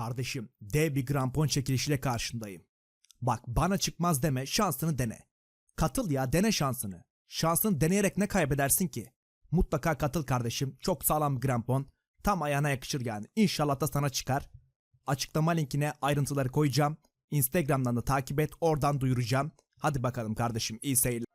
Kardeşim dev bir grampon çekilişiyle karşındayım. Bak bana çıkmaz deme şansını dene. Katıl ya dene şansını. Şansını deneyerek ne kaybedersin ki? Mutlaka katıl kardeşim. Çok sağlam bir grampon. Tam ayağına yakışır yani. İnşallah da sana çıkar. Açıklama linkine ayrıntıları koyacağım. Instagram'dan da takip et. Oradan duyuracağım. Hadi bakalım kardeşim iyi seyirler.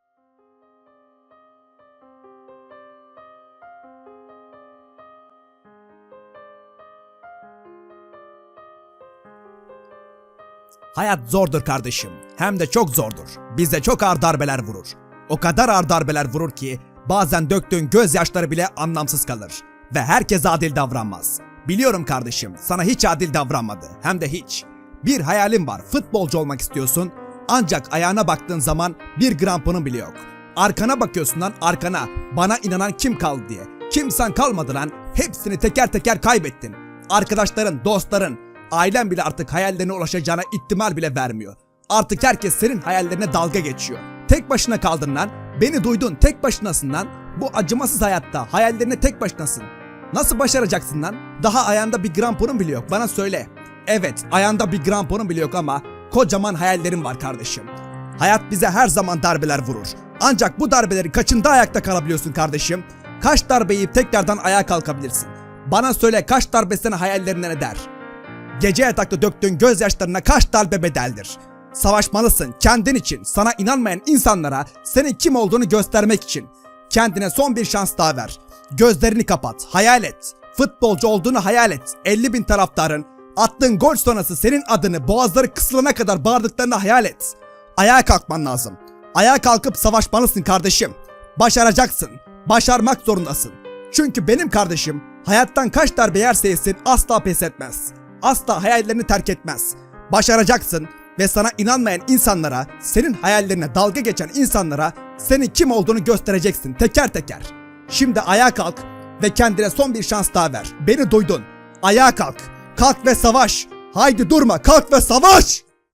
Hayat zordur kardeşim. Hem de çok zordur. Bize çok ağır darbeler vurur. O kadar ağır darbeler vurur ki bazen döktüğün gözyaşları bile anlamsız kalır. Ve herkes adil davranmaz. Biliyorum kardeşim sana hiç adil davranmadı. Hem de hiç. Bir hayalin var futbolcu olmak istiyorsun. Ancak ayağına baktığın zaman bir gramponun bile yok. Arkana bakıyorsun lan arkana. Bana inanan kim kaldı diye. Kimsen kalmadı lan. Hepsini teker teker kaybettin. Arkadaşların, dostların, ailen bile artık hayallerine ulaşacağına ihtimal bile vermiyor. Artık herkes senin hayallerine dalga geçiyor. Tek başına kaldın. Beni duydun tek başınasın lan. Bu acımasız hayatta hayallerine tek başınasın. Nasıl başaracaksın lan? Daha ayağında bir gramponun bile yok bana söyle. Evet ayağında bir gramponun bile yok ama kocaman hayallerin var kardeşim. Hayat bize her zaman darbeler vurur. Ancak bu darbeleri kaçında ayakta kalabiliyorsun kardeşim? Kaç darbe yiyip tekrardan ayağa kalkabilirsin? Bana söyle kaç darbe seni hayallerine eder? Gece yatakta döktüğün gözyaşlarına kaç darbe bedeldir? Savaşmalısın kendin için, sana inanmayan insanlara senin kim olduğunu göstermek için. Kendine son bir şans daha ver. Gözlerini kapat, hayal et. Futbolcu olduğunu hayal et. 50 bin taraftarın attığın gol sonrası senin adını boğazları kısılana kadar bağırdıklarını hayal et. Ayağa kalkman lazım. Ayağa kalkıp savaşmalısın kardeşim. Başaracaksın. Başarmak zorundasın. Çünkü benim kardeşim hayattan kaç darbe yerse yesin asla pes etmez. Asla hayallerini terk etmez. Başaracaksın ve sana inanmayan insanlara, senin hayallerine dalga geçen insanlara senin kim olduğunu göstereceksin teker teker. Şimdi ayağa kalk ve kendine son bir şans daha ver. Beni duydun. Ayağa kalk. Kalk ve savaş. Haydi durma kalk ve savaş.